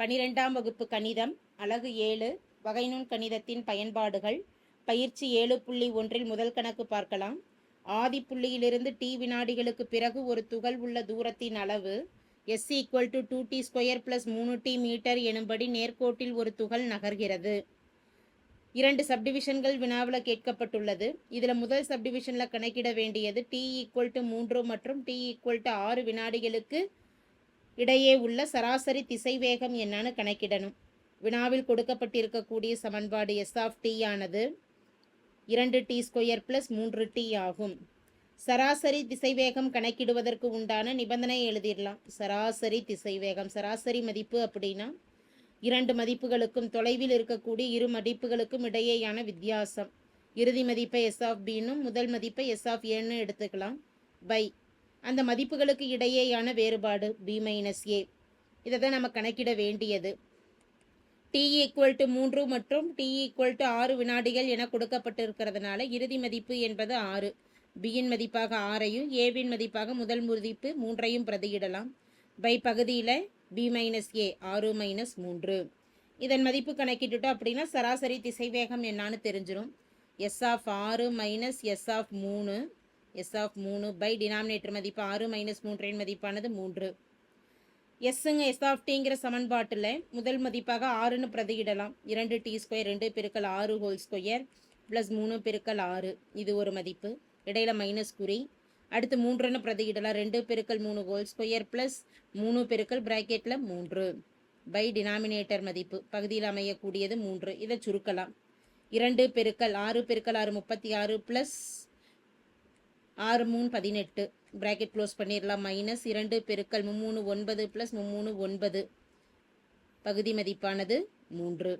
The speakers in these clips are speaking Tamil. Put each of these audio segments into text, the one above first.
பனிரெண்டாம் வகுப்பு கணிதம் அலகு ஏழு வகைநுண் கணிதத்தின் பயன்பாடுகள் பயிற்சி ஏழு புள்ளி ஒன்றில் முதல் கணக்கு பார்க்கலாம். ஆதி புள்ளியிலிருந்து டி வினாடிகளுக்கு பிறகு ஒரு துகள் உள்ள தூரத்தின் அளவு S equal to two T square plus மூணு டி மீட்டர் எனும்படி நேர்கோட்டில் ஒரு துகள் நகர்கிறது. இரண்டு சப்டிவிஷன்கள் வினாவில் கேட்கப்பட்டுள்ளது. இதில் முதல் சப்டிவிஷனில் கணக்கிட வேண்டியது டி ஈக்குவல் டு மூன்று மற்றும் டி ஈக்குவல் டு ஆறு வினாடிகளுக்கு இடையே உள்ள சராசரி திசைவேகம் என்னன்னு கணக்கிடணும். வினாவில் கொடுக்கப்பட்டிருக்கக்கூடிய சமன்பாடு எஸ் ஆஃப் டி ஆனது இரண்டு டி ஸ்கொயர் பிளஸ் மூன்று டி ஆகும். சராசரி திசைவேகம் கணக்கிடுவதற்கு உண்டான நிபந்தனை எழுதிடலாம். சராசரி திசைவேகம் சராசரி மதிப்பு அப்படின்னா இரண்டு மதிப்புகளுக்கும் தொலைவில் இருக்கக்கூடிய இரு மதிப்புகளுக்கும் இடையேயான வித்தியாசம். இறுதி மதிப்பை எஸ் ஆஃப் பின்னும் முதல் மதிப்பை எஸ் ஆஃப் ஏன்னு எடுத்துக்கலாம். பை அந்த மதிப்புகளுக்கு இடையேயான வேறுபாடு பி மைனஸ் ஏ இதை தான் நம்ம கணக்கிட வேண்டியது. டி ஈக்குவல் டு மூன்று மற்றும் டி ஈக்குவல் டு ஆறு வினாடிகள் என கொடுக்கப்பட்டிருக்கிறதுனால இறுதி மதிப்பு என்பது ஆறு. பியின் மதிப்பாக ஆறையும் ஏவின் மதிப்பாக முதல் மதிப்பு மூன்றையும் பிரதியிடலாம். பை பகுதியில் பி மைனஸ் ஏ ஆறு மைனஸ் மூன்று. இதன் மதிப்பு கணக்கிட்டுட்டோம் அப்படின்னா சராசரி திசைவேகம் என்னான்னு தெரிஞ்சிடும் எஸ் ஆஃப் ஆறு மைனஸ் எஸ் ஆஃப் மூணு. எஸ் ஆஃப் மூணு பை டினாமினேட்டர் மதிப்பு ஆறு மைனஸ் மூன்றின் மதிப்பானது மூன்று. எஸ்ஸுங்க எஸ் ஆஃப் டிங்கிற சமன்பாட்டில் முதல் மதிப்பாக ஆறுன்னு பிரதியிடலாம். இரண்டு டி ஸ்கொயர் ரெண்டு பெருக்கல் ஆறு ஹோல் ஸ்கொயர் ப்ளஸ் மூணு பெருக்கல் ஆறு. இது ஒரு மதிப்பு. இடையில மைனஸ் குறி. அடுத்து மூன்றுன்னு பிரதியிடலாம். ரெண்டு பெருக்கல் மூணு ஹோல் ஸ்கொயர் ப்ளஸ் மூணு பெருக்கல் ப்ராக்கெட்டில் மூன்று. பை டினாமினேட்டர் மதிப்பு. பகுதியில் அமையக்கூடியது மூன்று. இதை சுருக்கலாம். இரண்டு பெருக்கல் ஆறு பெருக்கல் ஆறு முப்பத்தி ஆறு ப்ளஸ் ஆறு மூணு பதினெட்டு. ப்ராக்கெட் க்ளோஸ் பண்ணிடலாம். மைனஸ் இரண்டு பெருக்கல் மும்மூணு ஒன்பது ப்ளஸ் மும்மூணு ஒன்பது. பகுதி மதிப்பானது மூன்று.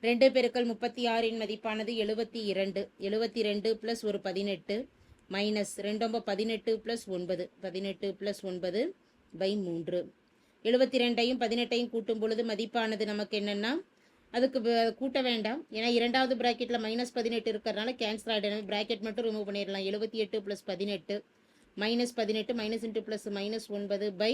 ரெண்டு பெருக்கல் முப்பத்தி ஆறின் மதிப்பானது எழுபத்தி இரண்டு. எழுபத்தி ரெண்டு ப்ளஸ் ஒரு பதினெட்டு. மைனஸ் ரெண்டொம்ப பதினெட்டு ப்ளஸ் ஒன்பது. பதினெட்டு ப்ளஸ் ஒன்பது பை மூன்று. எழுபத்தி ரெண்டையும் பதினெட்டையும் கூட்டும் பொழுது மதிப்பானது நமக்கு என்னென்னா அதுக்கு கூட்ட வேண்டாம். ஏன்னா இரண்டாவது ப்ராக்கெட்டில் மைனஸ் பதினெட்டு இருக்கிறதுனால கேன்சல் ஆகிடும் ப்ராக்கெட் மட்டும் ரிமூவ் பண்ணிடலாம். எழுபத்தி எட்டு ப்ளஸ் பதினெட்டு மைனஸ் பதினெட்டு மைனஸ் இன்ட்டு ப்ளஸ் மைனஸ் ஒன்பது பை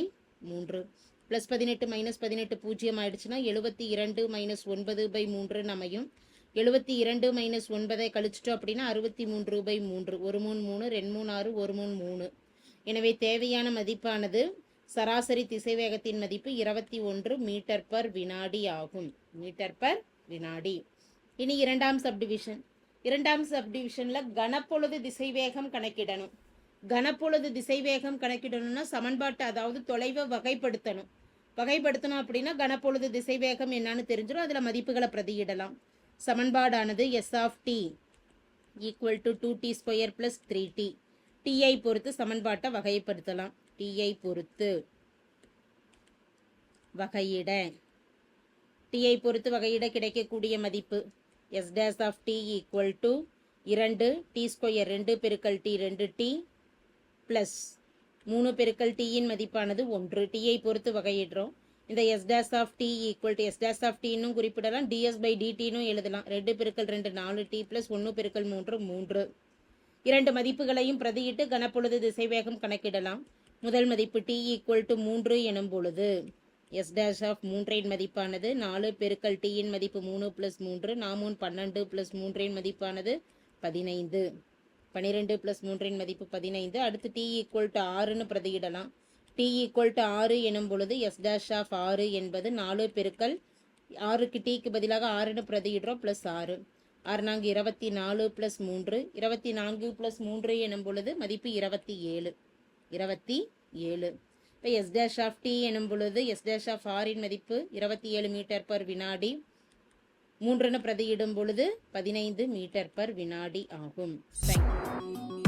மூன்று. ப்ளஸ் பதினெட்டு மைனஸ் பதினெட்டு பூஜ்ஜியம் ஆயிடுச்சுன்னா எழுபத்தி இரண்டு மைனஸ் ஒன்பது பை மூன்று அமையும். எழுபத்தி இரண்டு மைனஸ் ஒன்பதை கழிச்சிட்டோம் அப்படின்னா அறுபத்தி மூன்று பை மூன்று. ஒரு மூணு மூணு ரெண்டு மூணு ஆறு ஒரு மூணு மூணு. எனவே தேவையான மதிப்பானது சராசரி திசைவேகத்தின் மதிப்பு இருபத்தி ஒன்று மீட்டர் பர் வினாடி ஆகும். மீட்டர் பர் வினாடி. இனி இரண்டாம் சப்டிவிஷன் இரண்டாம் சப்டிவிஷனில் கனப்பொழுது திசைவேகம் கணக்கிடணும். கனப்பொழுது திசைவேகம் கணக்கிடணும்னா சமன்பாட்டை அதாவது தொலைவை வகைப்படுத்தணும். வகைப்படுத்தணும் அப்படின்னா கனப்பொழுது திசைவேகம் என்னன்னு தெரிஞ்சிடும் அதில் மதிப்புகளை பிரதியிடலாம். சமன்பாடானது S of T equal to two T square plus three T DI பொறுத்து சமன்பாட்டை வகைப்படுத்தலாம். டீயை பொறுத்து வகையிட. டீயை பொறுத்து வகையிட கிடைக்கக்கூடிய மதிப்பு S dash of T equal to இரண்டு டி ஸ்கொயர் ரெண்டு பெருக்கல் டி ரெண்டு டி ப்ளஸ் மூணு பெருக்கல் டீயின் மதிப்பானது ஒன்று. டீயை பொறுத்து வகையிடுறோம். இந்த S dash of T equal to S dash of டீனும் குறிப்பிடலாம். டிஎஸ் பை டிடினும் எழுதலாம். ரெண்டு பெருக்கல் ரெண்டு நாலு டி ப்ளஸ் ஒன்று பெருக்கல் மூன்று மூன்று. இரண்டு மதிப்புகளையும் பிரதியிட்டு கனப்பொழுது திசைவேகம் கணக்கிடலாம். முதல் மதிப்பு டி ஈக்குவல் டு மூன்று எனும் பொழுது எஸ் டேஷ் ஆஃப் மூன்றின் மதிப்பானது நாலு பெருக்கல் டீயின் மதிப்பு மூணு ப்ளஸ் மூன்று நாமூன் பன்னெண்டு ப்ளஸ் மூன்றின் மதிப்பானது பதினைந்து. பன்னிரெண்டு ப்ளஸ் மூன்றின் மதிப்பு பதினைந்து அடுத்து டி ஈக்குவல் டு ஆறுன்னு பிரதியிடலாம். டி ஈக்குவல் டு ஆறு எனும் பொழுது எஸ் டேஷ் ஆஃப் ஆறு என்பது நாலு பெருக்கல் ஆறுக்கு டீக்கு பதிலாக ஆறுன்னு பிரதியிடுறோம் ப்ளஸ் ஆறு. ஆறு நான்கு இருபத்தி நாலு ப்ளஸ் மூன்று இருபத்தி நான்கு ப்ளஸ் மூன்று எனும் பொழுது மதிப்பு இருபத்தி ஏழு. இருபத்தி ஏழு. இப்போ எஸ் டேஷ் ஆஃப் டி எனும் பொழுது எஸ் டேஷ் ஆஃப் ஆரின் மதிப்பு இருபத்தி ஏழு மீட்டர் பர் வினாடி. மூன்றுன்னு பிரதியிடும் பொழுது பதினைந்து மீட்டர் பர் வினாடி ஆகும். தேங்க்யூ